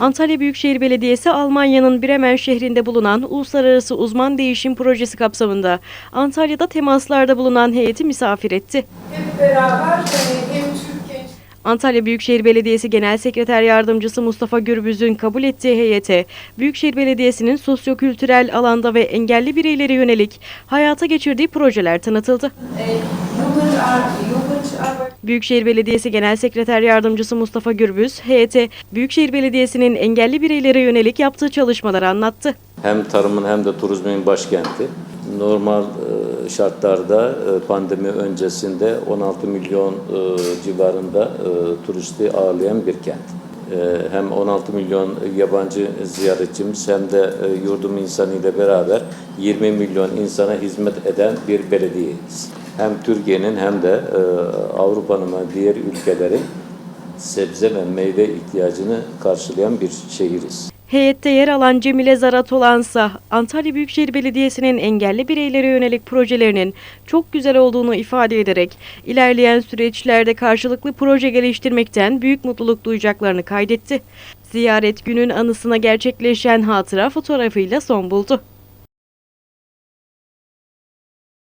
Antalya Büyükşehir Belediyesi Almanya'nın Bremen şehrinde bulunan Uluslararası Uzman Değişim Projesi kapsamında Antalya'da temaslarda bulunan heyeti misafir etti. hep beraber e, hem Antalya Büyükşehir Belediyesi Genel Sekreter Yardımcısı Mustafa Gürbüz'ün kabul ettiği heyete, Büyükşehir Belediyesi'nin sosyokültürel alanda ve engelli bireylere yönelik hayata geçirdiği projeler tanıtıldı. e, Ar- Jugendarbeit Büyükşehir Belediyesi Genel Sekreter Yardımcısı Mustafa Gürbüz, heyete Büyükşehir Belediyesi'nin engelli bireylere yönelik yaptığı çalışmaları anlattı. hem tarımın hem de turizmin başkenti. Normal e, şartlarda e, pandemi öncesinde 16 milyon e, civarında turisti ağırlayan bir kent. Hem 16 milyon yabancı ziyaretçimiz hem de yurdum insanı ile beraber 20 milyon insana hizmet eden bir belediyeyiz. Hem Türkiye'nin hem de e, Avrupa'nın ve diğer ülkelerin sebze ve meyve ihtiyacını karşılayan bir şehiriz. Heyette yer alan Cemile Zaratolansa, Antalya Büyükşehir Belediyesi'nin engelli bireylere yönelik projelerinin çok güzel olduğunu ifade ederek, ilerleyen süreçlerde karşılıklı proje geliştirmekten büyük mutluluk duyacaklarını kaydetti. Ziyaret günün anısına gerçekleşen hatıra fotoğrafıyla son buldu.